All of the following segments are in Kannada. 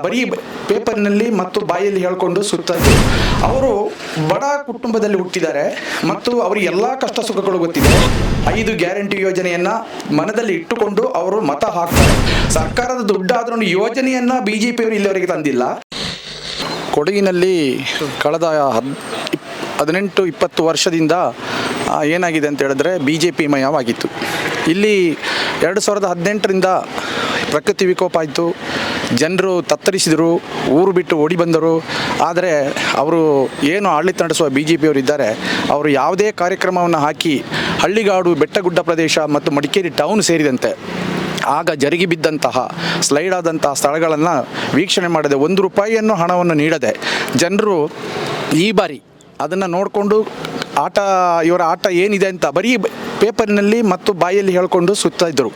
ಬರೀ ಪೇಪರ್ನಲ್ಲಿ ಮತ್ತು ಬಾಯಲ್ಲಿ ಹೇಳ್ಕೊಂಡು ಸುತ್ತದ್ದು ಅವರು ಬಡ ಕುಟುಂಬದಲ್ಲಿ ಹುಟ್ಟಿದ್ದಾರೆ ಮತ್ತು ಅವರಿಗೆ ಎಲ್ಲ ಕಷ್ಟ ಸುಖಗಳು ಗೊತ್ತಿದೆ. ಐದು ಗ್ಯಾರಂಟಿ ಯೋಜನೆಯನ್ನ ಮನದಲ್ಲಿ ಇಟ್ಟುಕೊಂಡು ಅವರು ಮತ ಹಾಕ್ತಾರೆ. ಸರ್ಕಾರದ ದುಡ್ಡಾದ್ರೂ ಯೋಜನೆಯನ್ನ ಬಿಜೆಪಿಯವರು ಇಲ್ಲಿವರೆಗೆ ತಂದಿಲ್ಲ. ಕೊಡಗಿನಲ್ಲಿ ಕಳೆದ ಹದಿನೆಂಟು ಇಪ್ಪತ್ತು ವರ್ಷದಿಂದ ಏನಾಗಿದೆ ಅಂತ ಹೇಳಿದ್ರೆ ಬಿ ಜೆ ಪಿ ಮಯವಾಗಿತ್ತು. ಇಲ್ಲಿ ಎರಡು ಸಾವಿರದ ಹದಿನೆಂಟರಿಂದ ಪ್ರಕೃತಿ ವಿಕೋಪ ಆಯಿತು. ಜನರು ತತ್ತರಿಸಿದರು, ಊರು ಬಿಟ್ಟು ಓಡಿ ಬಂದರು. ಆದರೆ ಅವರು ಏನು ಆಡಳಿತ ನಡೆಸುವ ಬಿ ಜೆ ಪಿಯವರಿದ್ದಾರೆ ಅವರು ಯಾವುದೇ ಕಾರ್ಯಕ್ರಮವನ್ನು ಹಾಕಿ ಹಳ್ಳಿಗಾಡು, ಬೆಟ್ಟಗುಡ್ಡ ಪ್ರದೇಶ ಮತ್ತು ಮಡಿಕೇರಿ ಟೌನ್ ಸೇರಿದಂತೆ ಆಗ ಜರುಗಿ ಬಿದ್ದಂತಹ ಸ್ಲೈಡ್ ಆದಂತಹ ಸ್ಥಳಗಳನ್ನು ವೀಕ್ಷಣೆ ಮಾಡದೆ ಒಂದು ರೂಪಾಯಿಯನ್ನು ಹಣವನ್ನು ನೀಡದೆ ಜನರು ಈ ಬಾರಿ ಅದನ್ನು ನೋಡಿಕೊಂಡು ಆಟ, ಇವರ ಆಟ ಏನಿದೆ ಅಂತ ಬರೀ ಪೇಪರ್ನಲ್ಲಿ ಮತ್ತು ಬಾಯಲ್ಲಿ ಹೇಳ್ಕೊಂಡು ಸುತ್ತಾ ಇದ್ದರು.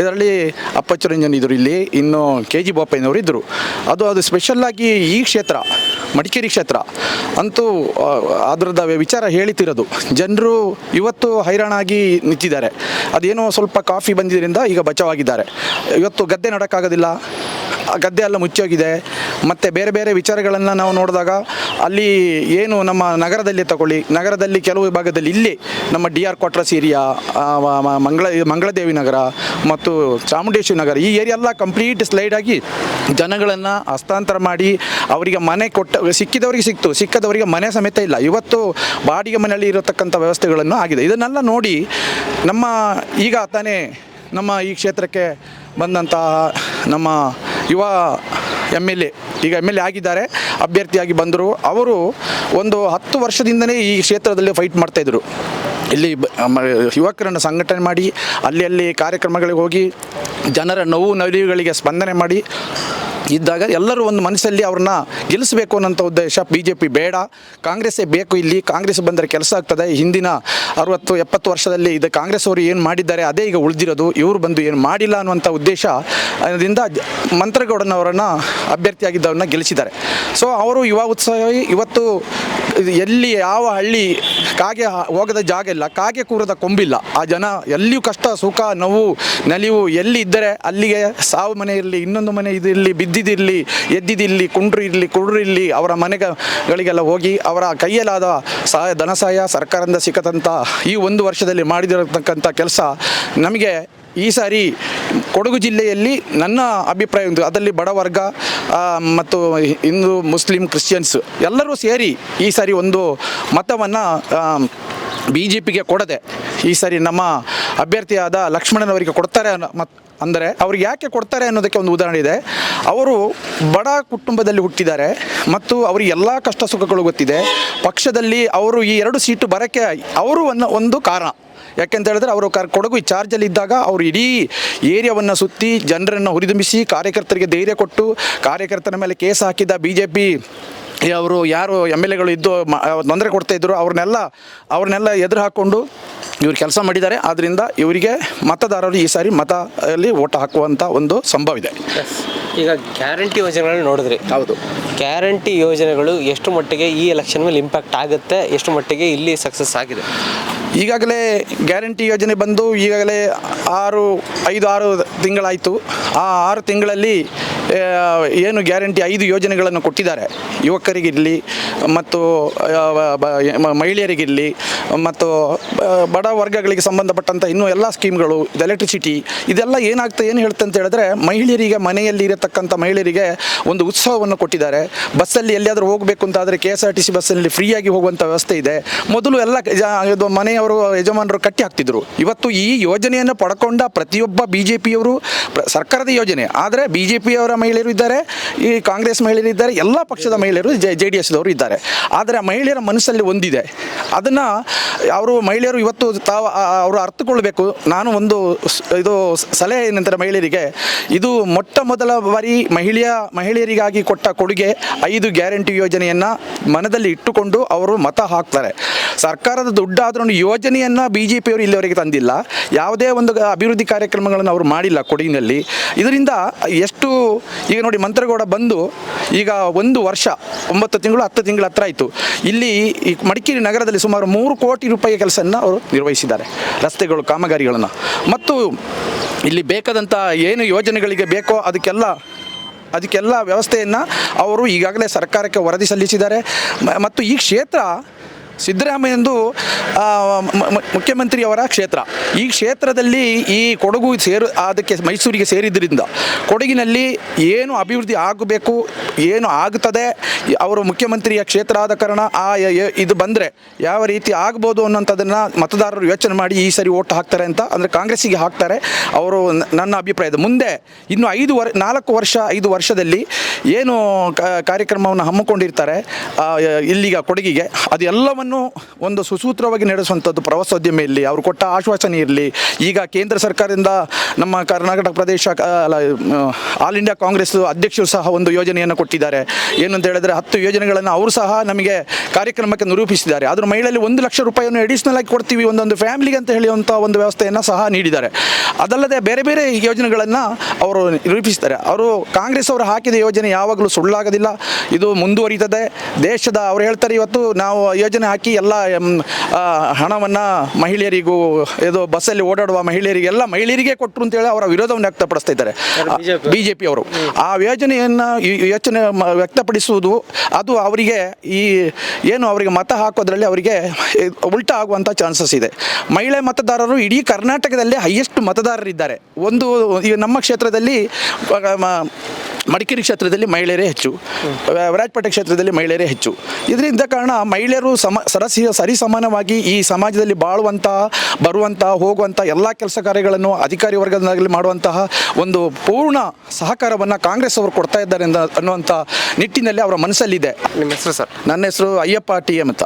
ಇದರಲ್ಲಿ ಅಪ್ಪಚ್ಚರಂಜನ್ ಇದ್ದರು ಇಲ್ಲಿ, ಇನ್ನು ಕೆ ಜಿ ಬೋಪಯ್ಯನವರು ಇದ್ದರು. ಅದು ಅದು ಸ್ಪೆಷಲ್ಲಾಗಿ ಈ ಕ್ಷೇತ್ರ, ಮಡಿಕೇರಿ ಕ್ಷೇತ್ರ ಅಂತೂ ಅದರದ ವಿಚಾರ ಹೇಳಿತಿರೋದು. ಜನರು ಇವತ್ತು ಹೈರಾಣಾಗಿ ನಿಂತಿದ್ದಾರೆ. ಅದೇನೋ ಸ್ವಲ್ಪ ಕಾಫಿ ಬಂದಿದ್ದರಿಂದ ಈಗ ಬಚಾವಾಗಿದ್ದಾರೆ ಇವತ್ತು ಗದ್ದೆ ನಡೋಕ್ಕಾಗೋದಿಲ್ಲ. ಗದ್ದೆ ಎಲ್ಲ ಮುಚ್ಚೋಗಿದೆ ಮತ್ತು ಬೇರೆ ಬೇರೆ ವಿಚಾರಗಳನ್ನು ನಾವು ನೋಡಿದಾಗ ಅಲ್ಲಿ ಏನು ನಮ್ಮ ನಗರದಲ್ಲಿ ತಗೊಳ್ಳಿ, ನಗರದಲ್ಲಿ ಕೆಲವು ಭಾಗದಲ್ಲಿ ಇಲ್ಲಿ ನಮ್ಮ ಡಿ ಆರ್ ಕ್ವಾರ್ಟರ್ಸ್ ಏರಿಯಾ ಮಂಗಳ ಮಂಗಳದೇವಿ ನಗರ ಮತ್ತು ಚಾಮುಂಡೇಶ್ವರಿ ನಗರ ಈ ಏರಿಯಾ ಎಲ್ಲ ಕಂಪ್ಲೀಟ್ ಸ್ಲೈಡ್ ಆಗಿ ಜನಗಳನ್ನು ಹಸ್ತಾಂತರ ಮಾಡಿ ಅವರಿಗೆ ಮನೆ ಕೊಟ್ಟ, ಸಿಕ್ಕಿದವರಿಗೆ ಸಿಕ್ತು, ಸಿಕ್ಕದವರಿಗೆ ಮನೆ ಸಮೇತ ಇಲ್ಲ. ಇವತ್ತು ಬಾಡಿಗೆ ಮನೆಯಲ್ಲಿ ಇರತಕ್ಕಂಥ ವ್ಯವಸ್ಥೆಗಳನ್ನು ಆಗಿದೆ. ಇದನ್ನೆಲ್ಲ ನೋಡಿ ನಮ್ಮ ಈಗ ತಾನೇ ನಮ್ಮ ಈ ಕ್ಷೇತ್ರಕ್ಕೆ ಬಂದಂತಹ ನಮ್ಮ ಯುವ ಎಂ ಎಲ್ ಎ ಈಗ ಎಂ ಎಲ್ ಎ ಆಗಿದ್ದಾರೆ, ಅಭ್ಯರ್ಥಿಯಾಗಿ ಬಂದರು. ಅವರು ಒಂದು ಹತ್ತು ವರ್ಷದಿಂದಲೇ ಈ ಕ್ಷೇತ್ರದಲ್ಲಿ ಫೈಟ್ ಮಾಡ್ತಾಯಿದ್ರು ಇಲ್ಲಿ ಯುವಕರನ್ನು ಸಂಘಟನೆ ಮಾಡಿ, ಅಲ್ಲಿ ಅಲ್ಲಿ ಕಾರ್ಯಕ್ರಮಗಳಿಗೆ ಹೋಗಿ, ಜನರ ನೋವು ನಲಿವುಗಳಿಗೆ ಸ್ಪಂದನೆ ಮಾಡಿ ಇದ್ದಾಗ ಎಲ್ಲರೂ ಒಂದು ಮನಸ್ಸಲ್ಲಿ ಅವ್ರನ್ನ ಗೆಲ್ಲಿಸಬೇಕು ಅನ್ನೋಂಥ ಉದ್ದೇಶ ಬಿ ಜೆ ಪಿ ಬೇಡ. ಕಾಂಗ್ರೆಸ್ಸೇ ಬೇಕು ಇಲ್ಲಿ. ಕಾಂಗ್ರೆಸ್ ಬಂದರೆ ಕೆಲಸ ಆಗ್ತದೆ. ಹಿಂದಿನ ಅರವತ್ತು, ಎಪ್ಪತ್ತು ವರ್ಷದಲ್ಲಿ ಇದು ಕಾಂಗ್ರೆಸ್ ಅವರು ಏನು ಮಾಡಿದ್ದಾರೆ ಅದೇ ಈಗ ಉಳಿದಿರೋದು. ಇವರು ಬಂದು ಏನು ಮಾಡಿಲ್ಲ ಅನ್ನುವಂಥ ಉದ್ದೇಶ ಅದರಿಂದ ಮಂತ್ರಗೌಡನವರನ್ನು ಅಭ್ಯರ್ಥಿಯಾಗಿದ್ದವ್ರನ್ನ ಗೆಲ್ಲಿಸಿದ್ದಾರೆ. ಸೊ, ಅವರು ಯುವ ಉತ್ಸವ ಇವತ್ತು ಎಲ್ಲಿ ಯಾವ ಹಳ್ಳಿ ಕಾಗೆ ಹೋಗದ ಜಾಗ ಇಲ್ಲ, ಕಾಗೆ ಕೂರದ ಕೊಂಬಿಲ್ಲ. ಆ ಜನ ಎಲ್ಲಿಯೂ ಕಷ್ಟ, ಸುಖ, ನೋವು, ನಲಿವು ಎಲ್ಲಿ ಇದ್ದರೆ ಅಲ್ಲಿಗೆ ಸಾವು ಮನೆ ಇರಲಿ, ಇನ್ನೊಂದು ಮನೆ ಇದಿರಲಿ ಬಿದ್ದಿದಿರಲಿ ಎದ್ದಿದಿರಲಿ ಕುಂಡ್ರು ಇರಲಿ ಕುಡ್ರು ಇರಲಿ, ಅವರ ಮನೆಗಳಿಗೆಲ್ಲ ಹೋಗಿ ಅವರ ಕೈಯಲ್ಲಾದ ಸಹಾಯ, ಧನ ಸಹಾಯ ಸರ್ಕಾರದಿಂದ ಸಿಕ್ಕದಂಥ ಈ ಒಂದು ವರ್ಷದಲ್ಲಿ ಮಾಡಿದಿರತಕ್ಕಂಥ ಕೆಲಸ ನಮಗೆ ಈ ಸಾರಿ ಕೊಡಗು ಜಿಲ್ಲೆಯಲ್ಲಿ ನನ್ನ ಅಭಿಪ್ರಾಯ ಒಂದು, ಅದರಲ್ಲಿ ಬಡವರ್ಗ ಮತ್ತು ಹಿಂದೂ, ಮುಸ್ಲಿಂ, ಕ್ರಿಶ್ಚಿಯನ್ಸ್ ಎಲ್ಲರೂ ಸೇರಿ ಈ ಸಾರಿ ಒಂದು ಮತವನ್ನು ಬಿ ಜೆ ಪಿಗೆ ಕೊಡದೆ ಈ ಸಾರಿ ನಮ್ಮ ಅಭ್ಯರ್ಥಿಯಾದ ಲಕ್ಷ್ಮಣನವರಿಗೆ ಕೊಡ್ತಾರೆ ಅನ್ನೋ ಮತ್ ಅಂದರೆ ಅವ್ರಿಗೆ ಯಾಕೆ ಕೊಡ್ತಾರೆ ಅನ್ನೋದಕ್ಕೆ ಒಂದು ಉದಾಹರಣೆ ಇದೆ. ಅವರು ಬಡ ಕುಟುಂಬದಲ್ಲಿ ಹುಟ್ಟಿದ್ದಾರೆ ಮತ್ತು ಅವರಿಗೆ ಎಲ್ಲ ಕಷ್ಟ ಸುಖಗಳು ಗೊತ್ತಿದೆ. ಪಕ್ಷದಲ್ಲಿ ಅವರು ಈ ಎರಡು ಸೀಟು ಬರೋಕ್ಕೆ ಅವರು ಒಂದು ಕಾರಣ. ಯಾಕೆಂತ ಹೇಳಿದ್ರೆ ಅವರು ಕರ್, ಕೊಡಗು ಈ ಚಾರ್ಜಲ್ಲಿ ಇದ್ದಾಗ ಅವರು ಇಡೀ ಏರಿಯಾವನ್ನು ಸುತ್ತಿ ಜನರನ್ನು ಹುರಿದುಂಬಿಸಿ ಕಾರ್ಯಕರ್ತರಿಗೆ ಧೈರ್ಯ ಕೊಟ್ಟು ಕಾರ್ಯಕರ್ತರ ಮೇಲೆ ಕೇಸ್ ಹಾಕಿದ್ದ ಬಿ ಜೆ ಪಿ ಅವರು ಯಾರು ಎಂ ಎಲ್ ಎಗಳು ಇದ್ದು ತೊಂದರೆ ಕೊಡ್ತಾ ಇದ್ರು, ಅವ್ರನ್ನೆಲ್ಲ ಅವ್ರನ್ನೆಲ್ಲ ಎದುರು ಹಾಕ್ಕೊಂಡು ಇವ್ರು ಕೆಲಸ ಮಾಡಿದ್ದಾರೆ. ಆದ್ದರಿಂದ ಇವರಿಗೆ ಮತದಾರರು ಈ ಸಾರಿ ಮತ ಅಲ್ಲಿ ಓಟ್ ಹಾಕುವಂಥ ಒಂದು ಸಂಭವ ಇದೆ ಈಗ ಗ್ಯಾರಂಟಿ ಯೋಜನೆಗಳನ್ನ ನೋಡಿದ್ರೆ. ಹೌದು. ಗ್ಯಾರಂಟಿ ಯೋಜನೆಗಳು ಎಷ್ಟು ಮಟ್ಟಿಗೆ ಈ ಎಲೆಕ್ಷನ್ ಮೇಲೆ ಇಂಪ್ಯಾಕ್ಟ್ ಆಗುತ್ತೆ ಎಷ್ಟು ಮಟ್ಟಿಗೆ ಇಲ್ಲಿ ಸಕ್ಸಸ್ ಆಗಿದೆ? ಈಗಾಗಲೇ ಗ್ಯಾರಂಟಿ ಯೋಜನೆ ಬಂದು ಈಗಾಗಲೇ ಆರು ಐದು ಆರು ತಿಂಗಳಾಯಿತು. ಆ ಆರು ತಿಂಗಳಲ್ಲಿ ಏನು ಗ್ಯಾರಂಟಿ ಐದು ಯೋಜನೆಗಳನ್ನು ಕೊಟ್ಟಿದ್ದಾರೆ. ಯುವಕರಿಗಿರಲಿ ಮತ್ತು ಮಹಿಳೆಯರಿಗಿರಲಿ ಮತ್ತು ಬಡ ವರ್ಗಗಳಿಗೆ ಸಂಬಂಧಪಟ್ಟಂಥ ಇನ್ನೂ ಎಲ್ಲ ಸ್ಕೀಮ್ಗಳು ಎಲೆಕ್ಟ್ರಿಸಿಟಿ, ಇದೆಲ್ಲ ಏನಾಗ್ತದೆ ಏನು ಹೇಳ್ತಂತ ಅಂತ ಹೇಳಿದ್ರೆ ಮಹಿಳೆಯರಿಗೆ ಮನೆಯಲ್ಲಿ ಇರತಕ್ಕಂಥ ಮಹಿಳೆಯರಿಗೆ ಒಂದು ಉತ್ಸವವನ್ನು ಕೊಟ್ಟಿದ್ದಾರೆ. ಬಸ್ಸಲ್ಲಿ ಎಲ್ಲಿಯಾದರೂ ಹೋಗಬೇಕು ಅಂತ ಆದರೆ K S R T C ಬಸ್ಸಲ್ಲಿ ಫ್ರೀಯಾಗಿ ಹೋಗುವಂಥ ವ್ಯವಸ್ಥೆ ಇದೆ. ಮೊದಲು ಎಲ್ಲ ಇದು ಮನೆಯವರು, ಯಜಮಾನರು ಕಟ್ಟಿ ಹಾಕ್ತಿದ್ರು. ಇವತ್ತು ಈ ಯೋಜನೆಯನ್ನು ಪಡ್ಕೊಂಡ ಪ್ರತಿಯೊಬ್ಬ ಬಿ ಜೆ ಪಿಯವರು, ಸರ್ಕಾರದ ಯೋಜನೆ. ಆದರೆ ಬಿ ಜೆ ಪಿಯವರ ಮಹಿಳೆಯರು ಇದ್ದಾರೆ, ಈ ಕಾಂಗ್ರೆಸ್ ಮಹಿಳೆಯರು ಇದ್ದಾರೆ, ಎಲ್ಲ ಪಕ್ಷದ ಮಹಿಳೆಯರು ಜೆ ಡಿ ಎಸ್ದವರು ಇದ್ದಾರೆ. ಆದರೆ ಮಹಿಳೆಯರ ಮನಸ್ಸಲ್ಲಿ ಒಂದಿದೆ. ಅದನ್ನು ಅವರು ಮಹಿಳೆಯರು ಇವತ್ತು ತಾವು ಅವರು ಅರ್ಥಕೊಳ್ಬೇಕು. ನಾನು ಒಂದು ಇದು ಸಲಹೆ ಏನಂತಾರೆ ಮಹಿಳೆಯರಿಗೆ, ಇದು ಮೊಟ್ಟ ಮೊದಲ ಬಾರಿ ಮಹಿಳೆಯ, ಮಹಿಳೆಯರಿಗಾಗಿ ಕೊಟ್ಟ ಕೊಡುಗೆ ಐದು ಗ್ಯಾರಂಟಿ ಯೋಜನೆಯನ್ನು ಮನದಲ್ಲಿ ಇಟ್ಟುಕೊಂಡು ಅವರು ಮತ ಹಾಕ್ತಾರೆ. ಸರ್ಕಾರದ ದುಡ್ಡಾದ್ರೂ ಯೋಜನೆಯನ್ನು ಬಿ ಜೆ ಪಿಯವರು ಇಲ್ಲಿವರೆಗೆ ತಂದಿಲ್ಲ. ಯಾವುದೇ ಒಂದು ಅಭಿವೃದ್ಧಿ ಕಾರ್ಯಕ್ರಮಗಳನ್ನು ಅವರು ಮಾಡಿಲ್ಲ ಕೊಡಗಿನಲ್ಲಿ ಇದರಿಂದ ಎಷ್ಟು ಈಗ ನೋಡಿ ಮಂತ್ರಗೌಡ ಬಂದು ಈಗ ಒಂದು ವರ್ಷ, ಒಂಬತ್ತು ತಿಂಗಳು, ಹತ್ತು ತಿಂಗಳ ಹತ್ರ ಆಯಿತು. ಇಲ್ಲಿ ಈ ಮಡಿಕೇರಿ ನಗರದಲ್ಲಿ ಸುಮಾರು ಮೂರು ಕೋಟಿ ರೂಪಾಯಿ ಕೆಲಸವನ್ನು ಅವರು ನಿರ್ವಹಿಸಿದ್ದಾರೆ, ರಸ್ತೆಗಳು, ಕಾಮಗಾರಿಗಳನ್ನು. ಮತ್ತು ಇಲ್ಲಿ ಬೇಕಾದಂಥ ಏನು ಯೋಜನೆಗಳಿಗೆ ಬೇಕೋ ಅದಕ್ಕೆಲ್ಲ ಅದಕ್ಕೆಲ್ಲ ವ್ಯವಸ್ಥೆಯನ್ನು ಅವರು ಈಗಾಗಲೇ ಸರ್ಕಾರಕ್ಕೆ ವರದಿ ಸಲ್ಲಿಸಿದ್ದಾರೆ. ಮತ್ತು ಈ ಕ್ಷೇತ್ರ ಸಿದ್ದರಾಮಯ್ಯಂದು ಮುಖ್ಯಮಂತ್ರಿಯವರ ಕ್ಷೇತ್ರ. ಈ ಕ್ಷೇತ್ರದಲ್ಲಿ ಈ ಕೊಡಗು ಸೇರು ಅದಕ್ಕೆ ಮೈಸೂರಿಗೆ ಸೇರಿದ್ದರಿಂದ ಕೊಡಗಿನಲ್ಲಿ ಏನು ಅಭಿವೃದ್ಧಿ ಆಗಬೇಕು, ಏನು ಆಗುತ್ತದೆ, ಅವರು ಮುಖ್ಯಮಂತ್ರಿಯ ಕ್ಷೇತ್ರ ಆದ ಕಾರಣ ಆ ಇದು ಬಂದರೆ ಯಾವ ರೀತಿ ಆಗ್ಬೋದು ಅನ್ನೋಂಥದ್ದನ್ನು ಮತದಾರರು ಯೋಚನೆ ಮಾಡಿ ಈ ಸರಿ ಓಟ್ ಹಾಕ್ತಾರೆ ಅಂತ ಅಂದರೆ ಕಾಂಗ್ರೆಸ್ಸಿಗೆ ಹಾಕ್ತಾರೆ. ಅವರು ನನ್ನ ಅಭಿಪ್ರಾಯದ ಮುಂದೆ ಇನ್ನು ಐದು ವರ್, ನಾಲ್ಕು ವರ್ಷ, ಐದು ವರ್ಷದಲ್ಲಿ ಏನು ಕಾರ್ಯಕ್ರಮವನ್ನು ಹಮ್ಮಿಕೊಂಡಿರ್ತಾರೆ ಇಲ್ಲಿಗೆ ಕೊಡಗಿಗೆ. ಅದು ಎಲ್ಲವನ್ನು ಒಂದು ಸುಸೂತ್ರವಾಗಿ ನಡೆಸುವಂಥದ್ದು ಪ್ರವಾಸೋದ್ಯಮ ಇರಲಿ, ಅವರು ಕೊಟ್ಟ ಆಶ್ವಾಸನೆ ಇರಲಿ, ಈಗ ಕೇಂದ್ರ ಸರ್ಕಾರದಿಂದ ನಮ್ಮ ಕರ್ನಾಟಕ ಪ್ರದೇಶ ಆಲ್ ಇಂಡಿಯಾ ಕಾಂಗ್ರೆಸ್ ಅಧ್ಯಕ್ಷರು ಸಹ ಒಂದು ಯೋಜನೆಯನ್ನು ಕೊಟ್ಟಿದ್ದಾರೆ. ಏನು ಅಂತ ಹೇಳಿದ್ರೆ ಹತ್ತು ಯೋಜನೆಗಳನ್ನು ಅವರು ಸಹ ನಮಗೆ ಕಾರ್ಯಕ್ರಮಕ್ಕೆ ನಿರೂಪಿಸಿದ್ದಾರೆ. ಅದರ ಮಹಿಳೆಯಲ್ಲಿ ಒಂದು ಲಕ್ಷ ರೂಪಾಯಿಯನ್ನು ಅಡಿಷನಲ್ ಆಗಿ ಕೊಡ್ತೀವಿ ಒಂದೊಂದು ಫ್ಯಾಮಿಲಿಗೆ ಅಂತ ಹೇಳುವಂಥ ಒಂದು ವ್ಯವಸ್ಥೆಯನ್ನು ಸಹ ನೀಡಿದ್ದಾರೆ. ಅದಲ್ಲದೆ ಬೇರೆ ಬೇರೆ ಯೋಜನೆಗಳನ್ನು ಅವರು ನಿರೂಪಿಸಿದ್ದಾರೆ. ಅವರು ಕಾಂಗ್ರೆಸ್ ಅವರು ಹಾಕಿದ ಯೋಜನೆ ಯಾವಾಗಲೂ ಸುಳ್ಳಾಗೋದಿಲ್ಲ. ಇದು ಮುಂದುವರಿತದೆ. ದೇಶದ, ಅವರು ಹೇಳ್ತಾರೆ ಇವತ್ತು ನಾವು ಯೋಜನೆ ಹಾಕಿ ಎಲ್ಲ ಹಣವನ್ನು ಮಹಿಳೆಯರಿಗೂ ಇದು ಬಸ್ಸಲ್ಲಿ ಓಡಾಡುವ ಮಹಿಳೆಯರಿಗೆ ಎಲ್ಲ ಮಹಿಳೆಯರಿಗೆ ಕೊಟ್ಟರು ಅಂತೇಳಿ ಅವರ ವಿರೋಧವನ್ನು ವ್ಯಕ್ತಪಡಿಸ್ತಾ ಇದ್ದಾರೆ? ಬಿ ಜೆ ಅವರು? ಆ ಯೋಜನೆಯನ್ನು ಯೋಚನೆ ವ್ಯಕ್ತಪಡಿಸುವುದು ಅದು ಅವರಿಗೆ ಈ ಏನು ಅವರಿಗೆ ಮತ ಹಾಕೋದ್ರಲ್ಲಿ ಅವರಿಗೆ ಉಲ್ಟಾ ಆಗುವಂಥ ಚಾನ್ಸಸ್ ಇದೆ. ಮಹಿಳೆ ಮತದಾರರು ಇಡೀ ಕರ್ನಾಟಕದಲ್ಲೇ ಹೈಯೆಸ್ಟ್ ಮತದಾರರಿದ್ದಾರೆ. ಒಂದು ಈಗ ನಮ್ಮ ಕ್ಷೇತ್ರದಲ್ಲಿ ಮಡಿಕೇರಿ ಕ್ಷೇತ್ರದಲ್ಲಿ ಮಹಿಳೆಯರೇ ಹೆಚ್ಚು ವಿರಾಜಪೇಟೆ ಕ್ಷೇತ್ರದಲ್ಲಿ ಮಹಿಳೆಯರೇ ಹೆಚ್ಚು. ಇದರಿಂದ ಕಾರಣ ಮಹಿಳೆಯರು ಸಮ ಸರಸಿ ಸರಿಸಮಾನವಾಗಿ ಈ ಸಮಾಜದಲ್ಲಿ ಬಾಳುವಂತಹ ಬರುವಂತಹ ಹೋಗುವಂಥ ಎಲ್ಲ ಕೆಲಸ ಕಾರ್ಯಗಳನ್ನು ಅಧಿಕಾರಿ ವರ್ಗದಲ್ಲಿ ಮಾಡುವಂತಹ ಒಂದು ಪೂರ್ಣ ಸಹಕಾರವನ್ನು ಕಾಂಗ್ರೆಸ್ ಅವರು ಕೊಡ್ತಾ ಇದ್ದಾರೆ ಅನ್ನುವಂಥ ನಿಟ್ಟಿನಲ್ಲಿ ಅವರ ಮನಸ್ಸಲ್ಲಿದೆ. ನಿಮ್ಮ ಹೆಸರು ಸರ್? ನನ್ನ ಹೆಸರು ಅಯ್ಯಪ್ಪ ಟಿ ಎಂ ಅಂತ.